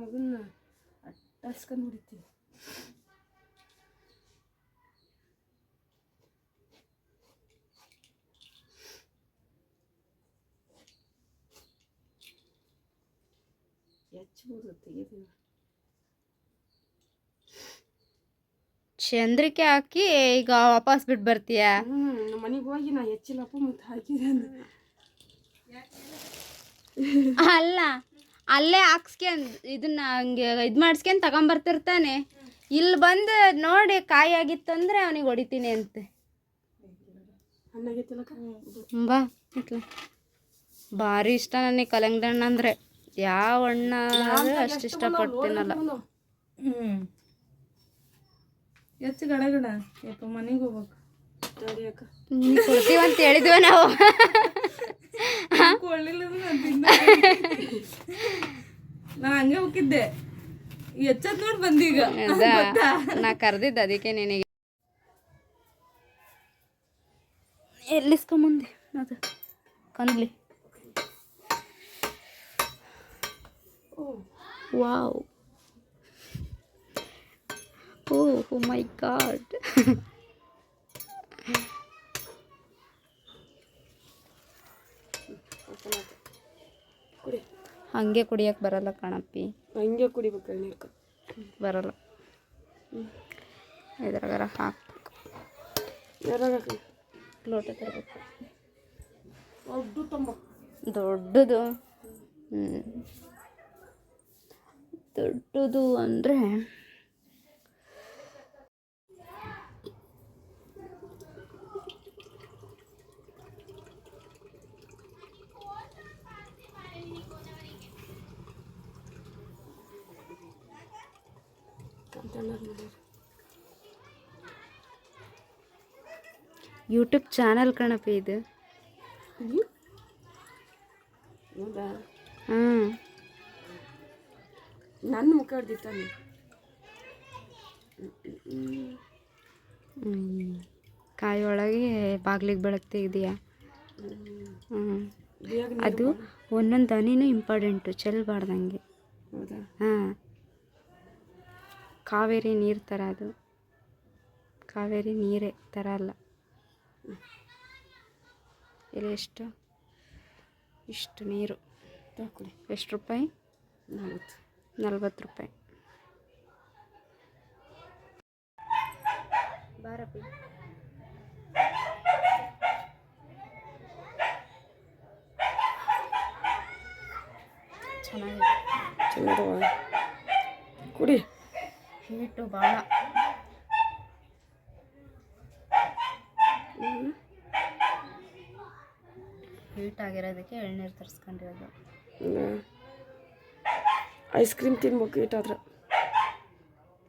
ಮಗನ್ನ ಅಟ್ಟಾಸ್ಕೊಂಡು ಹೊಡಿತೀನಿ ಹೆಚ್ಚಬಹುದು ತೆಗಿತೀನಿ. ಚಂದ್ರಿಕೆ ಹಾಕಿ ಈಗ ವಾಪಸ್ ಬಿಟ್ಟು ಬರ್ತೀಯ? ಹ್ಞೂ ನಮ್ಮ ಮನೆಗೆ ಹೋಗಿ ನಾ ಹೆಚ್ಚಿಲ್ಲಪ್ಪ ಮತ್ತೆ ಹಾಕಿದೆ ಅಂದೆ. ಅಲ್ಲ ಅಲ್ಲೇ ಹಾಕ್ಸ್ಕೊಂಡ್ ಇದನ್ನ ಹಂಗೆ ಇದು ಮಾಡಿಸ್ಕೊಂಡ್ ತಗೊಂಬರ್ತಿರ್ತಾನೆ. ಇಲ್ಲಿ ಬಂದು ನೋಡಿ ಕಾಯಿ ಆಗಿತ್ತಂದ್ರೆ ಅವನಿಗೆ ಹೊಡಿತೀನಿ ಅಂತೆ. ಬಾ ಭಾರಿ ಇಷ್ಟ ನನಗೆ ಕಲಂಗಡಿ ಹಣ್ಣು ಅಂದರೆ. ಯಾವ ಹಣ್ಣ ಅಷ್ಟು ಇಷ್ಟಪಡ್ತೀನಲ್ಲ. ಹ್ಞೂ ಹೆಚ್ಚು ಗಡಗಡ. ಗಡ ಯಪ್ಪ ಮನೆಗೆ ಹೋಗ್ಬೇಕು. ಕೊಡ್ತೀವಂತ ಹೇಳಿದ್ವಿ ನಾವು. ನಾ ಹಂಗೆ ಹೋಗಿದ್ದೆ ಹೆಚ್ಚದ್ ನೋಡಿ ಬಂದೀಗ? ನಾ ಕರೆದಿದ್ದೆ ಅದಕ್ಕೆ ನಿನಗೆ. ಎಲ್ಲಿಸ್ಕೊಂಬಂದೆ? ಅದು ಕಂದ್ಲಿ. ವಾವ್. ಓ ಮೈ ಗಾಡ್ ಕುಡಿ ಹಂಗೆ ಕುಡಿಯಕ್ಕೆ ಬರಲ್ಲ ಕಣಪ್ಪಿ. ಹಂಗೆ ಕುಡಿಬೇಕು ಎಳ್ನೀರ್ಕ ಬರಲ್ಲ. ಇದ್ರಾಗಾರ ಹಾಕ್ಬೇಕು. ಲೋಟ ತರಬೇಕು. ದೊಡ್ಡದು. ದೊಡ್ಡದು ಅಂದರೆ ಯೂಟ್ಯೂಬ್ ಚಾನಲ್ ಕಣಪ್ಪ ಇದು. ಹೌದಾ? ಹ್ಞೂ ನನ್ನ ಮುಖ ಹಿಡ್ದಿತ್ತಾನೆ ಕಾಯಿ ಒಳಗೆ ಬಾಗ್ಲಿಗೆ ಬೆಳಕು ಇದೆಯಾ? ಹ್ಞೂ ಅದು ಒಂದೊಂದು ದನಿನೂ ಇಂಪಾರ್ಟೆಂಟು ಚೆಲ್ಲಬಾರ್ದಂಗೆ ಹೌದಾ? ಹಾಂ. ಕಾವೇರಿ ನೀರು ಥರ ಅದು. ಕಾವೇರಿ ನೀರೇ ಥರ ಅಲ್ಲ. ಇಲ್ಲಿ ಎಷ್ಟು? ಇಷ್ಟು ನೀರು. ಎಷ್ಟು ರೂಪಾಯಿ? ನಲ್ವತ್ತು. ನಲ್ವತ್ತು ರೂಪಾಯಿ. ಬಾರಪ್ಪಿ ಚೆನ್ನಾಗಿದೆ. ಕುಡಿ. ಹೀಟು ಭಾಳ ಹೀಟ್ ಆಗಿರೋದಕ್ಕೆ ಎಳ್ನೀರು ತರಿಸ್ಕೊಂಡಿರೋದು. ಐಸ್ ಕ್ರೀಮ್ ತಿನ್ಬೇಕು ಹೀಟ್ ಆದ್ರೆ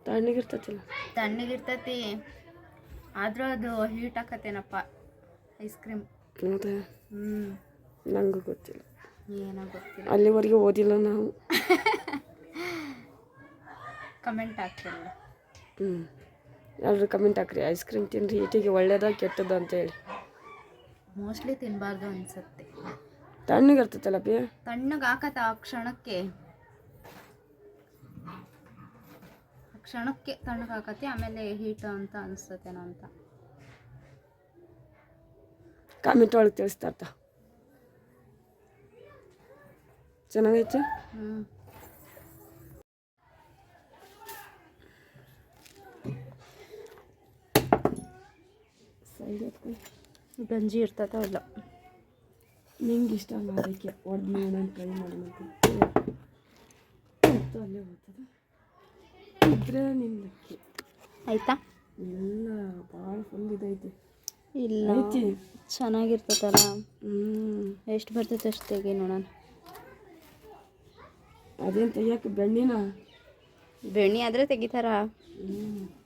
ತಣ್ಣಗಿರ್ತತಿ. ತಣ್ಣಗಿರ್ತತಿ ಆದರೂ ಅದು ಹೀಟ್ ಹಾಕತ್ತೇನಪ್ಪ ಐಸ್ ಕ್ರೀಮ್ ಹೌದಾ? ಹ್ಞೂ ನಂಗೂ ಗೊತ್ತಿಲ್ಲ. ಏನೋ ಗೊತ್ತಿಲ್ಲ. ಅಲ್ಲಿವರೆಗೆ ಓದಿಲ್ಲ ನಾವು. ಕಮೆಂಟ್ ಆಗ್ತಿಲ್ಲ ಹ್ಞೂ ಎಲ್ಲರೂ ಕಮೆಂಟ್ ಹಾಕ್ರಿ. ಐಸ್ ಕ್ರೀಮ್ ತಿನ್ನಿರಿ ಈಟಿಗೆ ಕೆಟ್ಟದ ಅಂತೇಳಿ ಮೋಸ್ಟ್ಲಿ ತಿನ್ನಬಾರ್ದು ಅನ್ಸುತ್ತೆ. ತಣ್ಣಗಿರ್ತೈತಲ್ಲ ಪಿ? ತಣ್ಣಗೆ ಹಾಕತ್ತ ಆ ಕ್ಷಣಕ್ಕೆ. ಆ ಕ್ಷಣಕ್ಕೆ ತಣ್ಣಗೆ ಹಾಕತ್ತೆ ಆಮೇಲೆ ಹೀಟ್ ಅಂತ ಅನಿಸ್ತತೇನೋ ಅಂತ ಕಾಮೆಂಟ್ ಒಳಗೆ ತಿಳಿಸ್ತಾರ್ತ ಚೆನ್ನಾಗೈತೆ? ಹ್ಞೂ ಗಂಜಿ ಇರ್ತದ ಇಲ್ಲ. ನಿಂಗೆ ಇಷ್ಟ ಅಲ್ಲ ಅದಕ್ಕೆ? ಹೊಡೆದು ಕೈ ಟ್ರೈ ಮಾಡೋಣ ಅಂತ ಅಲ್ಲೇ ಹೋಗ್ತದೆ. ಇದ್ರೆ ಆಯ್ತಾ? ಇಲ್ಲ ಭಾಳ ಫುಲ್ ಇದೈತಿ ಇಲ್ಲ. ಐತಿ ಚೆನ್ನಾಗಿರ್ತದಲ್ಲ? ಹ್ಞೂ ಎಷ್ಟು ಬರ್ತೈತೆ ಅಷ್ಟು ತೆಗಿ ನೋಡೋಣ. ಅದೇನು ತೆಗಿಯಕ್ಕೆ ಬೆಣ್ಣಿನ? ಬೆಣ್ಣೆ ಆದರೆ ತೆಗಿತಾರ? ಹ್ಞೂ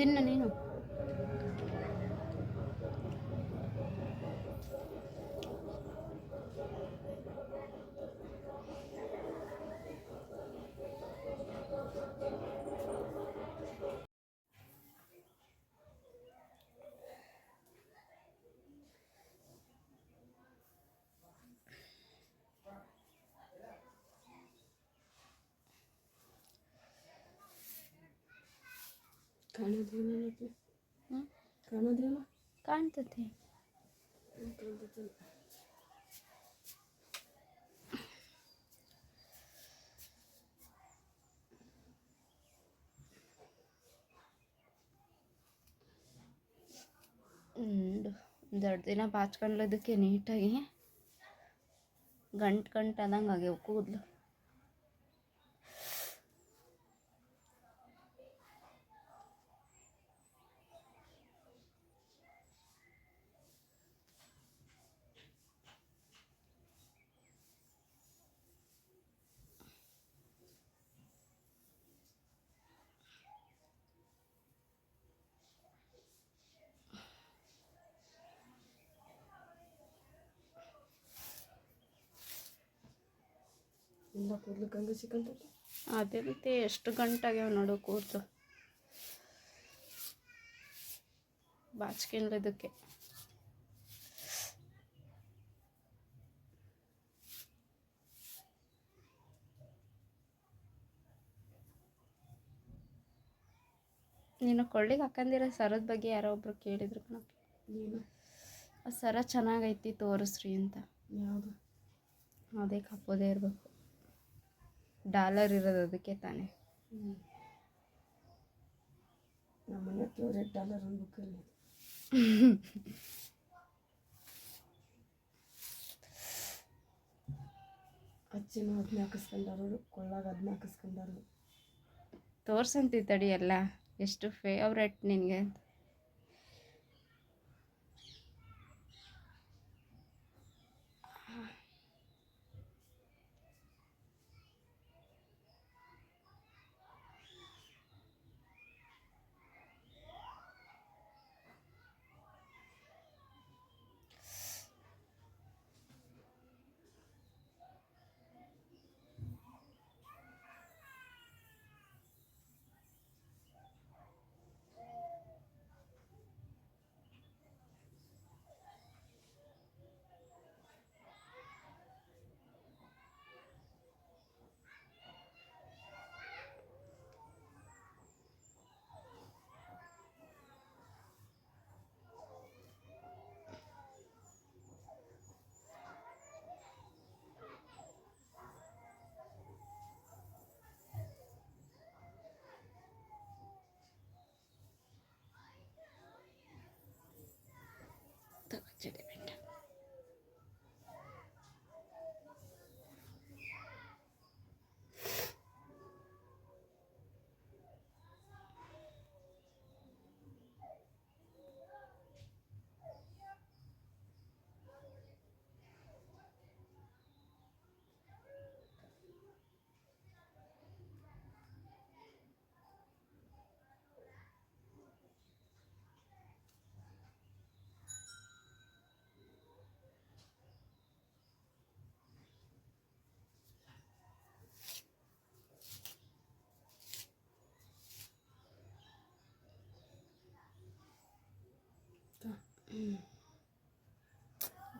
తిన్న నేను ನೀನು ಕಾಣೋದೇನಪ್ಪ ಹ್ಮ್? ಕಾಣೋದೇನ ಕಾಣ್ತತಿ ಒಂದು ಎರಡು ದಿನ ಬಾಚ್ಕೊಂಡ್ಲದಕ್ಕೆ ನೀಟಾಗಿ ಗಂಟು ಗಂಟು ಆದಂಗೆ ಆಗ್ಯಾವ ಕೂದಲು ಇಲ್ಲ ಕೂದಲು ಕಂದು ಸಿಕ್ಕಂತೈತಿ ಅದೇ ರೀತಿ ಎಷ್ಟು ಗಂಟಾಗ್ಯಾವ ನೋಡು ಕೂದಲು ಬಾಚ್ಕೊಂಡ್ಲದಕ್ಕೆ ನೀನು ಕೊಳ್ಳಿಗೆ ಹಾಕಂದಿರ ಸರದ ಬಗ್ಗೆ ಯಾರೋ ಒಬ್ರು ಕೇಳಿದ್ರು ಕಣ. ನೀನು ಆ ಸರ ಚೆನ್ನಾಗೈತಿ ತೋರಿಸ್ರಿ ಅಂತ. ಯಾವುದು? ಅದೇ ಕಪ್ಪೋದೇ ಇರಬೇಕು. ಡಾಲರ್ ಇರೋದು ಅದಕ್ಕೆ ತಾನೇ. ನಮ್ಮನೆ ನಮ್ಮ ಫೇವ್ರೆಟ್ ಡಾಲರ್ ಅನ್ಬೇಕಲ್ಲಿ ಅಚ್ಚಿನ ಅದನ್ನ ಹಾಕಿಸ್ಕೊಂಡಾರು ಕೊಳ್ಳಾಗ ಅದನ್ನ ಹಾಕಿಸ್ಕೊಂಡಾರು ತೋರ್ಸಂತಿ ತಡಿ ಎಲ್ಲ. ಎಷ್ಟು ಫೇವ್ರೆಟ್ ನಿನಗೆ?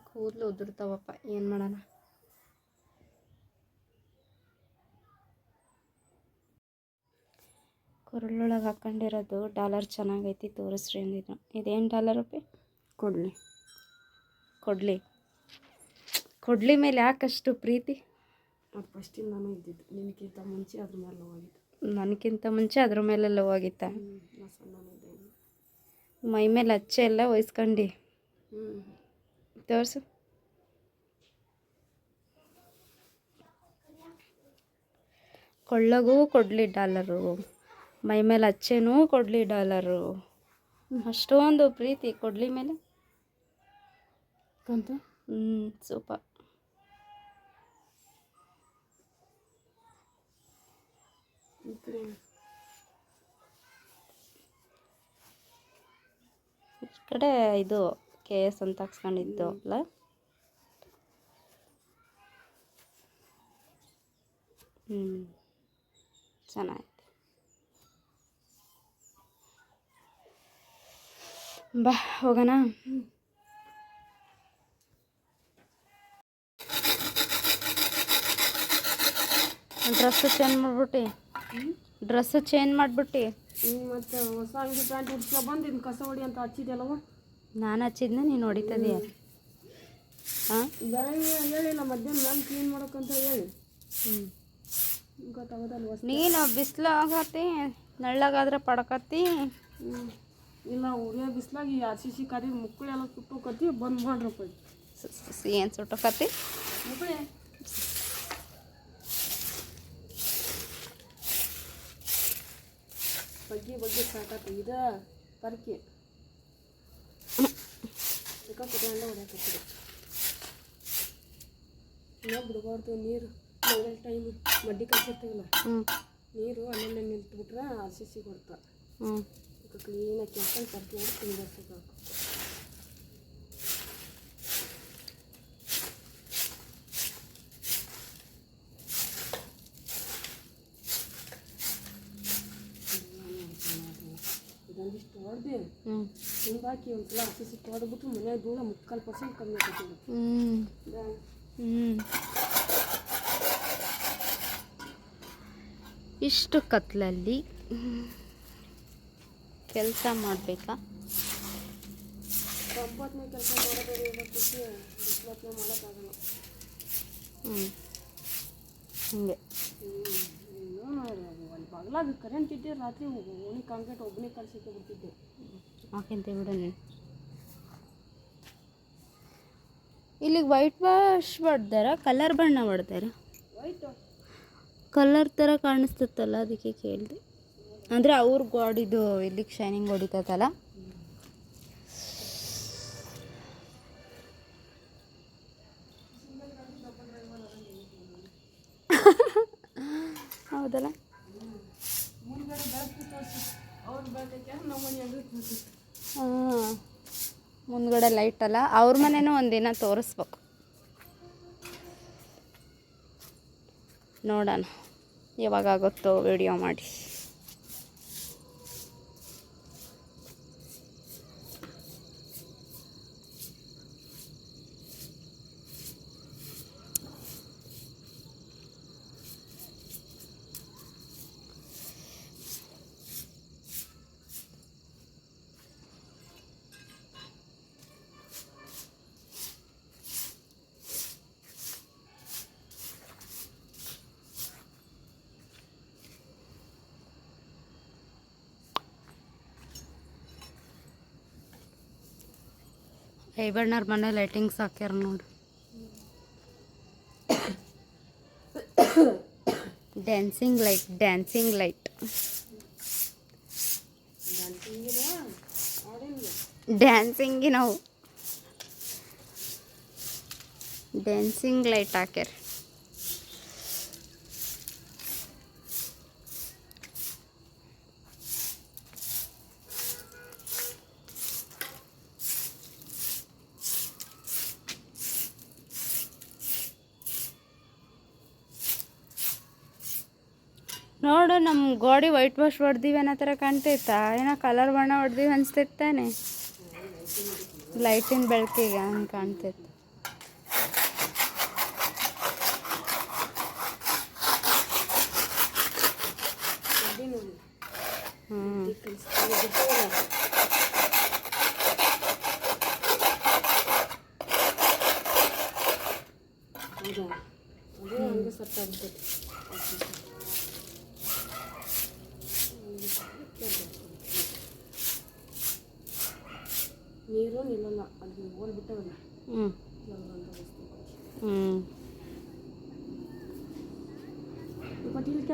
ಕೂದಲು ಉದುರ್ತಾವಪ್ಪ ಏನು ಮಾಡೋಣ? ಕೊರಳೊಳಗೆ ಹಾಕೊಂಡಿರೋದು ಡಾಲರ್ ಚೆನ್ನಾಗೈತಿ ತೋರಿಸ್ರಿ ಅಂದಿದ್ರು. ಇದೇನು ಡಾಲರ್ ರೂಪಿ? ಕೊಡಲಿ. ಕೊಡಲಿ. ಕೊಡಲಿ ಮೇಲೆ ಯಾಕಷ್ಟು ಪ್ರೀತಿ? ಅದು ಫಸ್ಟಿಂದಾನು ಇದ್ದಿದ್ದು. ನಿನಗಿಂತ ಮುಂಚೆ ಅದ್ರ ಮೇಲೆ ಹೋಗಿದ್ದು ನನಗಿಂತ ಮುಂಚೆ ಅದ್ರ ಮೇಲೆಲ್ಲ ಹೋಗಿತ್ತ ಹ್ಞೂ ನಾ ಸಣ್ಣನಿದ್ದೆ ಮೈ ಮೇಲೆ ಅಚ್ಚೆ ಎಲ್ಲ ವಹಿಸ್ಕೊಂಡು ತೋರಿಸು. ಕೊಳ್ಳಗೂ ಕೊಡಲಿ ಡಾಲರು. ಮೈ ಮೇಲೆ ಹಚ್ಚೆನೂ ಕೊಡಲಿ ಡಾಲರು. ಅಷ್ಟೊಂದು ಪ್ರೀತಿ ಕೊಡಲಿ ಮೇಲೆ. ಅಂತ ಹ್ಞೂ ಸೂಪರ್ ಈ ಕಡೆ ಕಡೆ ಇದು ಕೆ ಎಸ್ ಅಂತ ಹಾಕ್ಸ್ಕೊಂಡಿದ್ದು ಅಲ್ಲ? ಹ್ಞೂ ಚೆನ್ನಾಗಿದೆ ಬಾ ಹೋಗೋಣ? ಡ್ರೆಸ್ಸು ಚೇಂಜ್ ಮಾಡ್ಬಿಟ್ಟು? ಡ್ರೆಸ್ಸು ಚೇಂಜ್ ಮಾಡಿಬಿಟ್ಟು? ಮತ್ತು ಹೊಸ ಅಂಗಿ ಪ್ಯಾಂಟ್ ಉಡ್ಸ್ಕೊ ಬಂದು ಇನ್ನು ಕಸ ಹೊಡಿ ಅಂತ ಹಚ್ಚಿದ್ಯಲ್ಲವ ನಾನು ಹಚ್ಚಿದ್ನ ನೀನು ಹೊಡಿತದೀಯ ಹಾಂ ಬೆಳಗ್ಗೆ ಹೇಳಿಲ್ಲ ಮಧ್ಯಾಹ್ನ ನಾನು ಕ್ಲೀನ್ ಮಾಡೋಕ್ಕಂತ ಹೇಳಿ. ಹೊಸ ನೀನು ಬಿಸಿಲು ಆಗತ್ತಿ ನಳ್ಳಗಾದ್ರೆ ಪಡ್ಕತ್ತಿ ಇಲ್ಲ ಉರಿಯೋ ಬಿಸಿಲಾಗಿ ಆರ್ ಸಿ ಸಿ ಕರಿ ಮುಕ್ಕಳೆಲ್ಲ ಕತ್ತಿ ಬಂದ್ ಮಾಡ್ರಪ್ಪ. ಏನು ಸುಟ್ಟಕತ್ತಿ? ಮುಕ್ಕಳೆ? ಬಗ್ಗೆ ಬಗ್ಗೆ ಸಾಕಾತ ಇದ ಪರ್ಕಿ ಕುತ್ಕೊಂಡು ಹೊಡ್ಯಾಕತ್ತಿದೆ ಇನ್ನೂ ಬಿಡಬಾರ್ದು ನೀರು ಮೊದಲ ಟೈಮ್ ಮಡ್ಡಿ ಕಲ್ಸಿರ್ತೀವಲ್ಲ ನೀರು ಅಲ್ಲಲ್ಲೇ ನಿಂತ್ಬಿಟ್ರೆ ಆ ಸಿಸಿ ಸಿ ಕೊಡ್ತಾ ಹ್ಞೂ ಕ್ಲೀನಾಗಿ ಕೆಂಪಲ್ಲಿ ಪರ್ಕಿ ಮಾಡಿ ತಿನ್ಬೇಕು ಹಿಂಗಾಕಿ ಒಂದ್ಸಲ ಹಸಿ ಸಿಟ್ಟು ಹೊಡೆದ್ಬಿಟ್ಟು ಮನೆ ಧೂಳ ಮುಕ್ಕಾಲು ಪರ್ಸೆಂಟ್ ಕಮ್ಮಿ ಆಗ್ತದೆ ಹ್ಞೂ ಹ್ಞೂ ಇಷ್ಟು ಕತ್ಲಲ್ಲಿ ಕೆಲಸ ಮಾಡಬೇಕಾ? ಒಂಬತ್ತನೇ ಕೆಲಸ ಮಾಡೋದು ಇವತ್ತು ಮಾಡೋಕ್ಕಾಗಲ್ಲ. ಹ್ಞೂ ಹಂಗೆ. ಅಲ್ಲಿ ಬಗ್ಲಾಗ ಕರೆಂಟ್ ಇದ್ದೆ ರಾತ್ರಿ ಓನಿ ಕಾಂಕ್ರೀಟ್ ಒಬ್ಬನೇ ಕಳ್ಸಿಕ್ಕೆ ಬಿಡ್ತಿದ್ದೆ ಹಾಕಿಂತ ಬಿಡು ನೀನು ಇಲ್ಲಿಗೆ ವೈಟ್ ವಾಶ್ ಹೊಡ್ದಾರ ಕಲರ್ ಬಣ್ಣ ಹೊಡ್ದಾರ ವೈಟ್ ಕಲರ್ ಥರ ಕಾಣಿಸ್ತತ್ತಲ್ಲ, ಅದಕ್ಕೆ ಕೇಳಿದೆ. ಅಂದರೆ ಅವ್ರ ಗಾಡಿದು ಇಲ್ಲಿಗೆ ಶೈನಿಂಗ್ ಹೊಡಿತೈತಲ್ಲ ಹೌದಲ್ಲ? ಲೈಟ್ ಅಲ್ಲ ಅವ್ರ ಮನೇನು ಒಂದಿನ ತೋರಿಸ್ಬೇಕು. ನೋಡೋಣ ಯಾವಾಗ ಆಗುತ್ತೋ ವಿಡಿಯೋ ಮಾಡಿ. ಐಬಣ್ಣವ್ರ ಮನೆ ಲೈಟಿಂಗ್ಸ್ ಹಾಕ್ಯಾರ ನೋಡು. ಡ್ಯಾನ್ಸಿಂಗ್ ಲೈಟ್ ಡ್ಯಾನ್ಸಿಂಗ್ ಲೈಟ್ ಡ್ಯಾನ್ಸಿಂಗಿನವು ಡ್ಯಾನ್ಸಿಂಗ್ ಲೈಟ್ ಹಾಕ್ಯಾರ. ನೋಡು ನಮ್ಮ ಗೋಡೆ ವೈಟ್ ವಾಶ್ ಹೊಡೆದೀವಿ ಅನ್ನೋ ಥರ ಕಾಣ್ತೈತಾ ಏನೋ ಕಲರ್ ಬಣ್ಣ ಹೊಡ್ದೀವಿ ಅನ್ಸ್ತೈತೆ ತಾನೆ. ಲೈಟಿನ ಬೆಳಕಿಗೆ ಹಂಗೆ ಕಾಣ್ತೈತೆ ಹ್ಞೂ ಹೌದಾ ಅದೇ ಹಂಗೆ ಸೆಟ್ ಆಗ್ಬಿಟ್ಟೈತಿ ನೀರು ನಿಲ್ಲಲ್ಲ ಅಲ್ಲಿ ಓಲ್ ಬಿಟ್ಟವಲ್ಲ ಹ್ಞೂ ಹ್ಞೂ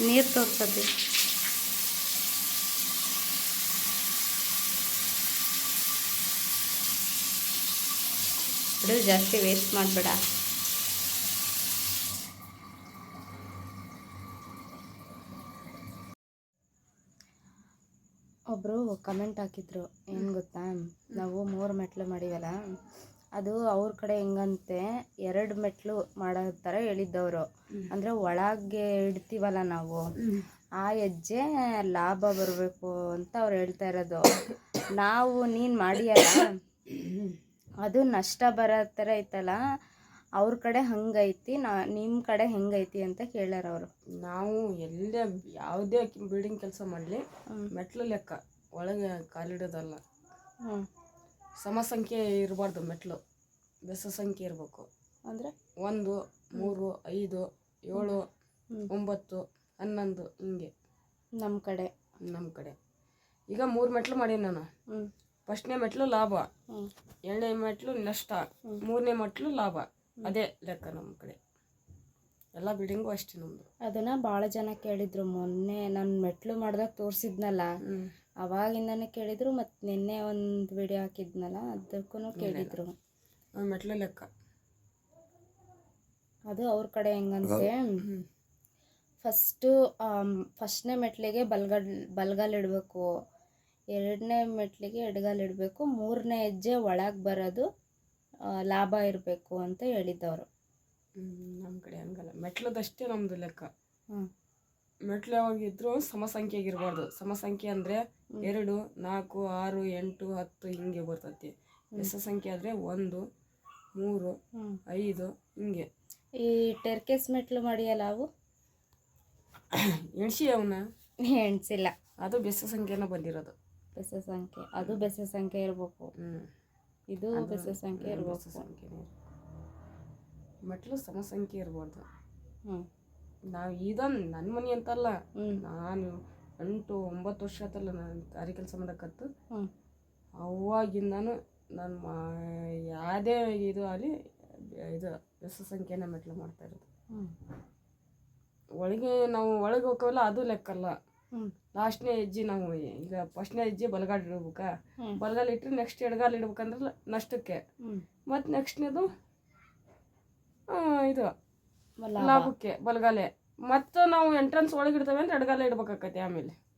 ನೀರು ತೋರ್ಸೋದು ಬಿಡು ಜಾಸ್ತಿ ವೇಸ್ಟ್ ಮಾಡಬೇಡ ಕಮೆಂಟ್ ಹಾಕಿದ್ರು ಏನು ಗೊತ್ತಾ? ನಾವು ಮೂರು ಮೆಟ್ಲು ಮಾಡಿವಲ್ಲ ಅದು ಅವ್ರ ಕಡೆ ಹೆಂಗಂತೆ ಎರಡು ಮೆಟ್ಲು ಮಾಡೋ ಥರ ಹೇಳಿದ್ದವರು. ಅಂದರೆ ಒಳಗೆ ಇಡ್ತೀವಲ್ಲ ನಾವು ಆ ಹೆಜ್ಜೆ ಲಾಭ ಬರಬೇಕು ಅಂತ ಅವ್ರು ಹೇಳ್ತಾ ಇರೋದು. ನಾವು ನೀನು ಮಾಡಿಯಲ್ಲ ಅದು ನಷ್ಟ ಬರೋ ಥರ ಐತಲ್ಲ ಅವ್ರ ಕಡೆ ಹಂಗೈತಿ ನಾ ನಿಮ್ಮ ಕಡೆ ಹೆಂಗೈತಿ ಅಂತ ಕೇಳ್ಯಾರ ಅವರು. ನಾವು ಎಲ್ಲೇ ಯಾವುದೇ ಬಿಲ್ಡಿಂಗ್ ಕೆಲಸ ಮಾಡಲಿ ಮೆಟ್ಲು ಲೆಕ್ಕ. ಒಳಗೆ ಕಾಲಿಡೋದಲ್ಲ. ಹ್ಞೂ ಸಮ ಸಂಖ್ಯೆ ಇರಬಾರ್ದು ಮೆಟ್ಲು. ಬೆಸ ಸಂಖ್ಯೆ ಇರಬೇಕು. ಅಂದರೆ? ಒಂದು ಮೂರು ಐದು ಏಳು. ಒಂಬತ್ತು ಹನ್ನೊಂದು ಹಿಂಗೆ. ನಮ್ಮ ಕಡೆ. ನಮ್ಮ ಕಡೆ. ಈಗ ಮೂರು ಮೆಟ್ಲು ಮಾಡೀನಿ ನಾನು. ಹ್ಞೂ ಫಸ್ಟ್ನೇ ಮೆಟ್ಲು ಲಾಭ. ಎರಡನೇ ಮೆಟ್ಲು ನಷ್ಟ. ಮೂರನೇ ಮೆಟ್ಲು ಲಾಭ. ಅದೇ ಲೆಕ್ಕ ನಮ್ಮ ಕಡೆ. ಎಲ್ಲ ಬಿಲ್ಡಿಂಗು ಅಷ್ಟೇ ನಮ್ಮದು ಅದನ್ನ ಭಾಳ ಜನ ಕೇಳಿದ್ರು ಮೊನ್ನೆ. ನಾನು ಮೆಟ್ಲು ಮಾಡ್ದಾಗ ತೋರಿಸಿದ್ನಲ್ಲ. ಹ್ಞೂ ಅವಾಗಿಂದನೇ ಕೇಳಿದ್ರು ಮತ್ತು ನಿನ್ನೆ ಒಂದು ವಿಡಿಯೋ ಹಾಕಿದ್ನಲ್ಲ ಅದಕ್ಕೂ ಕೇಳಿದ್ರು. ಮೆಟ್ಲು ಲೆಕ್ಕ. ಅದು ಅವ್ರ ಕಡೆ ಹೆಂಗಂತೆ ಫಸ್ಟು ಫಸ್ಟ್ನೇ ಮೆಟ್ಲಿಗೆ ಬಲ್ಗಡ್ ಬಲ್ಗಾಲ್ ಇಡಬೇಕು. ಎರಡನೇ ಮೆಟ್ಲಿಗೆ ಎಡಗಾಲ್ ಇಡಬೇಕು. ಮೂರನೇ ಹೆಜ್ಜೆ ಒಳಗೆ ಬರೋದು ಲಾಭ ಇರಬೇಕು ಅಂತ ಹೇಳಿದ್ದವರು. ನಮ್ಮ ಕಡೆ ಹಂಗಲ್ಲ. ಮೆಟ್ಲದಷ್ಟೇ ನಮ್ಮದು ಲೆಕ್ಕ. ಹ್ಞೂ ಮೆಟ್ಲು ಸಮಸಂಖ್ಯೆ ಸಮ ಸಮಸಂಖ್ಯೆ ಸಮ ಸಂಖ್ಯೆ ಅಂದರೆ ಎರಡು ನಾಲ್ಕು ಆರು ಎಂಟು ಹತ್ತು ಹಿಂಗೆ ಬರ್ತತಿ. ಬೆಸ ಸಂಖ್ಯೆ ಆದರೆ ಒಂದು ಮೂರು ಐದು ಹಿಂಗೆ. ಈ ಟೆರ್ಕೆಸ್ ಮೆಟ್ಲು ಮಾಡಿಯಲ್ಲ ಅವು ಎಣ್ಸಿ ಅವನ್ನ ಎಣ್ಸಿಲ್ಲ. ಅದು ಬೆಸ ಸಂಖ್ಯೆನ ಬಂದಿರೋದು. ಬೆಸ ಸಂಖ್ಯೆ ಅದು ಬೆಸ ಸಂಖ್ಯೆ ಇರಬೇಕು ಇದು ಬೆಸ ಸಂಖ್ಯೆ ಇರ್ಬೇಕು. ಸಂಖ್ಯೆನೇ ಮೆಟ್ಲು ಸಮಸಂಖ್ಯೆ ಇರಬಾರ್ದು. ಹ್ಞೂ ನಾವು ಇದೊಂದು ನನ್ನ ಮನೆ ಅಂತಲ್ಲ ನಾನು ಎಂಟು ಒಂಬತ್ತು ವರ್ಷ ಆತಲ್ಲ ನಾನು ಗಾರಿ ಕೆಲಸ ಮಾಡಕತ್ತು. ಅವಾಗಿಂದನು ನಾನು ನನ್ನ ಮಾ ಯಾವುದೇ ಇದು ಆಗಲಿ ಇದು ಎಸ್ ಸಂಖ್ಯೆನ ಮೆಟ್ಲು ಮಾಡ್ತಾ ಇರೋದು. ಒಳಗೆ ನಾವು ಒಳಗೆ ಹೋಗ್ತವಲ್ಲ ಅದು ಲೆಕ್ಕಲ್ಲ. ಲಾಸ್ಟ್ನೇ ಹೆಜ್ಜೆ ನಾವು ಈಗ ಫಸ್ಟ್ನೇ ಹೆಜ್ಜೆ ಬಲಗಾಲ್ ಇಡ್ಬೇಕಾ. ಬಲಗಾಲ್ ಇಟ್ಟರೆ ನೆಕ್ಸ್ಟ್ ಎಡಗಾಲ್ ಇಡ್ಬೇಕಂದ್ರೆ ನಷ್ಟಕ್ಕೆ. ಮತ್ತು ನೆಕ್ಸ್ಟ್ನೇದು ಇದು. ಲಾಭಕ್ಕೆ ಬಲಗಾಲೆ. ಮತ್ತೆ ನಾವು ಎಂಟ್ರೆನ್ಸ್ ಒಳಗೆ ಇಡ್ತೇವೆ ಅಂದ್ರೆ ಎಡಗಾಲ ಇಡ್ಬೇಕಾಕತಿ ಆಮೇಲೆ.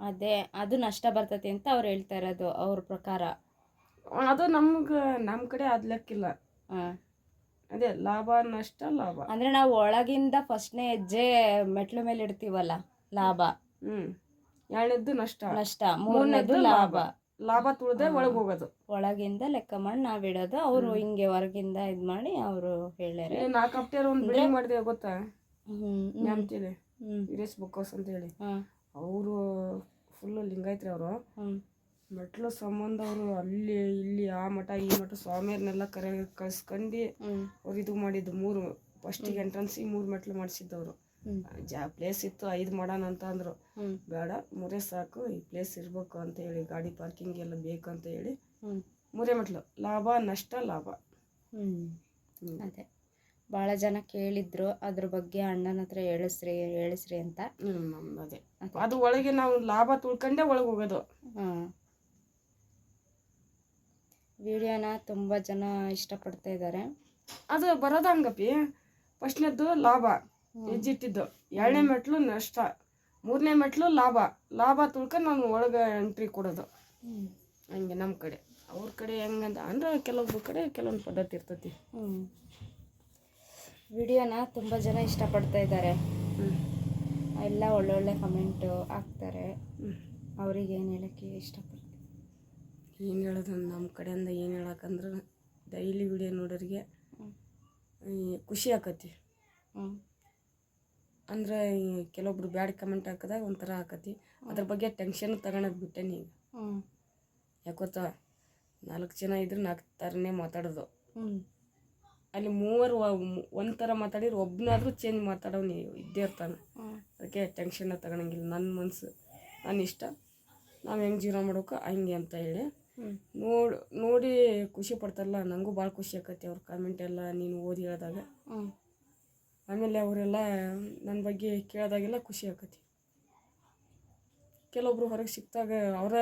ಅದೇ ಅದು ನಷ್ಟ ಬರ್ತೈತಿ ಅಂತ ಅವ್ರು ಹೇಳ್ತಾ ಇರೋದು ಅವ್ರ ಪ್ರಕಾರ. ಅದು ನಮ್ಗೆ ನಮ್ಮ ಕಡೆ ಅದು ಲೆಕ್ಕಿಲ್ಲ ಅದೇ ಲಾಭ ನಷ್ಟ ಲಾಭ. ಅಂದ್ರೆ ನಾವು ಒಳಗಿಂದ ಫಸ್ಟ್ನೇ ಹೆಜ್ಜೆ ಮೆಟ್ಲು ಮೇಲೆ ಇಡ್ತೀವಲ್ಲ ಲಾಭ. ಹ್ಮ್. ಎರಡನೇದ್ದು ನಷ್ಟ. ನಷ್ಟ ಮೂರನೇದು ಲಾಭ. ಲಾಭ ತುಳ್ದೆ ಒಳಗೆ ಹೋಗೋದು. ಒಳಗಿಂದ ಲೆಕ್ಕ ಮಾಡಿ ನಾವ್ ಇಡೋದು. ಅವರು ಹಿಂಗೆ ಹೊರಗಿಂದ ಇದ್ ಮಾಡಿ ಅವರು ಹೇಳ್ಯಾರ. ನಾಲ್ಕು ಹಪ್ಟೇರ್ ಒಂದು ಬಿಲ್ಡಿಂಗ್ ಮಾಡಿದೆ ಗೊತ್ತಾ? ಹ್ಮ್ ನ್ಯಾಮ್ತಿಲಿ. ವೀರೇಶ್ ಬುಕ್ ಹೌಸ್ ಅಂತ ಹೇಳಿ. ಅವರು ಫುಲ್ಲು ಲಿಂಗಾಯತ್ರಿ ಅವರು. ಹ್ಮ್. ಮೆಟ್ಲು ಸಂಬಂಧ ಅವರು ಅಲ್ಲಿ ಇಲ್ಲಿ ಆ ಮಠ ಈ ಮಠ ಸ್ವಾಮಿಯರ್ನೆಲ್ಲ ಕರೆ ಕಳ್ಸ್ಕೊಂಡು ಅವ್ರು ಇದು ಮಾಡಿದ್ದು ಮೂರು. ಫಸ್ಟಿಗೆ ಎಂಟ್ರೆನ್ಸಿಗೆ ಮೂರು ಮೆಟ್ಲು ಮಾಡಿಸಿದ್ದವರು. ಜಾ ಪ್ಲೇಸ್ ಇತ್ತು ಐದು ಮಾಡೋಣ ಅಂತ ಅಂದರು. ಬೇಡ ಮೂರೇ ಸಾಕು ಈ ಪ್ಲೇಸ್ ಇರಬೇಕು ಅಂತ ಹೇಳಿ ಗಾಡಿ ಪಾರ್ಕಿಂಗ್ ಎಲ್ಲ ಬೇಕು ಅಂತ ಹೇಳಿ ಮೂರೇ ಮೆಟ್ಲು. ಲಾಭ ನಷ್ಟ ಲಾಭ. ಅದೇ. ಭಾಳ ಜನ ಕೇಳಿದ್ರು ಅದ್ರ ಬಗ್ಗೆ ಅಣ್ಣನ ಹತ್ರ ಹೇಳಿಸ್ರಿ ಹೇಳಿಸ್ರಿ ಅಂತ. ಅದೇ. ಅದು. ಒಳಗೆ ನಾವು ಲಾಭ ತುಳ್ಕೊಂಡೇ ಒಳಗೆ ಹೋಗೋದು. ಹಾಂ. ವಿಡಿಯೋನ ತುಂಬ ಜನ ಇಷ್ಟಪಡ್ತಾ ಇದ್ದಾರೆ ಅದು ಬರೋದು ಹಂಗಪ್ಪಿ. ಫಸ್ಟ್ನೇದ್ದು ಲಾಭ. ಹೆಜ್ಜಿಟ್ಟಿದ್ದು ಎರಡನೇ ಮೆಟ್ಲು ನಷ್ಟ. ಮೂರನೇ ಮೆಟ್ಲು ಲಾಭ. ಲಾಭ ತುಳ್ಕೊಂಡು ನಾನು ಒಳಗೆ ಎಂಟ್ರಿ ಕೊಡೋದು. ಹಂಗೆ ನಮ್ಮ ಕಡೆ. ಅವ್ರ ಕಡೆ ಹೆಂಗಂತ ಅಂದ್ರೆ ಕೆಲವೊಬ್ರ ಕಡೆ ಕೆಲವೊಂದು ಪದ್ಧತಿ ಇರ್ತೈತಿ. ವಿಡಿಯೋನ ತುಂಬ ಜನ ಇಷ್ಟಪಡ್ತಾ ಇದ್ದಾರೆ. ಎಲ್ಲ ಒಳ್ಳೊಳ್ಳೆ ಕಮೆಂಟು ಹಾಕ್ತಾರೆ. ಅವ್ರಿಗೆ ಏನು ಹೇಳೋಕ್ಕೆ ಇಷ್ಟಪಡ್ತೀನಿ ಏನು ಹೇಳೋದು? ನಮ್ಮ ಕಡೆಯಿಂದ ಏನು ಹೇಳಕ್ಕಂದ್ರೆ ಡೈಲಿ ವಿಡಿಯೋ ನೋಡೋರಿಗೆ ಖುಷಿ ಆಕತಿ. ಹ್ಞೂ ಅಂದ್ರೆ ಕೆಲವೊಬ್ರು ಬ್ಯಾಡ್ ಕಮೆಂಟ್ ಹಾಕಿದಾಗ ಒಂಥರ ಹಾಕತಿ ಅದ್ರ ಬಗ್ಗೆ ಟೆನ್ಷನ್ ತಗೊಳಕ್ ಬಿಟ್ಟೆ ಈಗ. ಯಾಕೋತ ನಾಲ್ಕು ಜನ ಇದ್ರೆ ನಾಲ್ಕು ಥರನೇ ಮಾತಾಡೋದು. ಅಲ್ಲಿ ಮೂವರು ಒಂಥರ ಮಾತಾಡಿದ್ರೆ ಒಬ್ಬನಾದ್ರೂ ಚೇಂಜ್ ಮಾತಾಡೋನು ಇದ್ದೇ ಇರ್ತಾನೆ. ಅದಕ್ಕೆ ಟೆನ್ಷನ್ ತಗೊಳಂಗಿಲ್ಲ. ನನ್ನ ಮನಸ್ಸು ನನ್ನ ಇಷ್ಟ. ನಾವು ಹೆಂಗೆ ಜೀವನ ಮಾಡೋಕೆ ಹಂಗೆ ಅಂತ ಹೇಳಿ. ನೋಡಿ ನೋಡಿ ಖುಷಿ ಪಡ್ತಾರಲ್ಲ. ನನಗೂ ಭಾಳ ಖುಷಿ ಆಕತಿ ಅವ್ರ ಕಾಮೆಂಟ್ ಎಲ್ಲ ನೀನು ಓದಿ ಹೇಳಿದಾಗ. ಆಮೇಲೆ ಅವರೆಲ್ಲ ನನ್ನ ಬಗ್ಗೆ ಕೇಳಿದಾಗೆಲ್ಲ ಖುಷಿ ಆಕತಿ. ಕೆಲವೊಬ್ರು ಹೊರಗೆ ಸಿಕ್ಕಿದಾಗ ಅವರ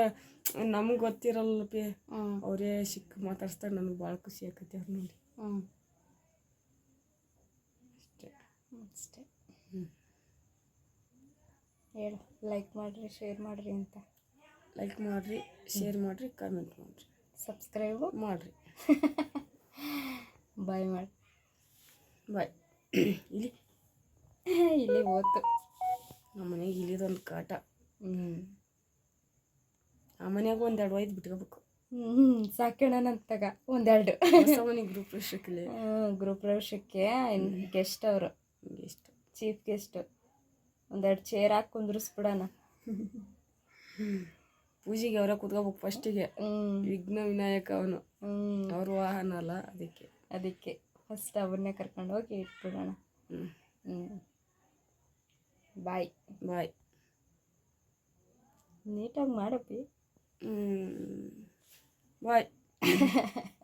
ನಮ್ಗೆ ಗೊತ್ತಿರಲ್ಲ ಪಿ ಹ್ಮ್. ಅವರೇ ಸಿಕ್ಕ ಮಾತಾಡ್ಸ್ದಾಗ ನನಗೆ ಭಾಳ ಖುಷಿ ಆಕತಿ ಅವ್ರು ನೋಡಿ. ಅಷ್ಟೇ. ಅಷ್ಟೇ. ಹೇಳು ಲೈಕ್ ಮಾಡಿರಿ ಶೇರ್ ಮಾಡಿರಿ ಅಂತ. ಲೈಕ್ ಮಾಡಿರಿ ಶೇರ್ ಮಾಡಿರಿ ಕಮೆಂಟ್ ಮಾಡಿರಿ. ಸಬ್ಸ್ಕ್ರೈಬು ಮಾಡಿರಿ. ಬಾಯ್ ಮಾಡಿ. ಬಾಯ್ ಇಲ್ಲಿ. ಇಲ್ಲಿ ಓದ್ತು ನಮ್ಮ ಮನೆಗೆ ಇಲ್ಲಿದೊಂದು ಕಾಟ. ಹ್ಞೂ ಆ ಮನೆಯಾಗ ಒಂದೆರಡು ಒಯ್ದು ಬಿಟ್ಕೋಬೇಕು. ಹ್ಞೂ ಸಾಕೋಣನಂತಾಗ ಒಂದೆರಡು. ಮನೆಗೆ ಗ್ರೂಪ್ ಹ್ಞೂ ಗ್ರೂಪ್ ಪ್ರವೇಶಕ್ಕೆ ಗೆಸ್ಟ್ ಅವರು. ಗೆಸ್ಟ್ ಚೀಫ್ ಗೆಸ್ಟು ಒಂದೆರಡು ಚೇರ್ ಹಾಕಿ ಕುಂದ್ರಿಸ್ಬಿಡೋಣ. ಪೂಜೆಗೆ ಅವರ ಕೂತ್ಕೋಬೇಕು ಫಸ್ಟಿಗೆ ವಿಘ್ನ ವಿನಾಯಕ ಅವನು. ಅವ್ರ ವಾಹನ ಅಲ್ಲ ಅದಕ್ಕೆ. ಅದಕ್ಕೆ. ಫಸ್ಟ್ ಅವ್ರನ್ನೇ ಕರ್ಕೊಂಡು ಹೋಗಿ ಇಟ್ಬಿಡೋಣ. ಹ್ಞೂ ಹ್ಞೂ ಬಾಯ್ ಬಾಯ್ ನೀಟಾಗಿ ಮಾಡಪ್ಪಿ. ಬಾಯ್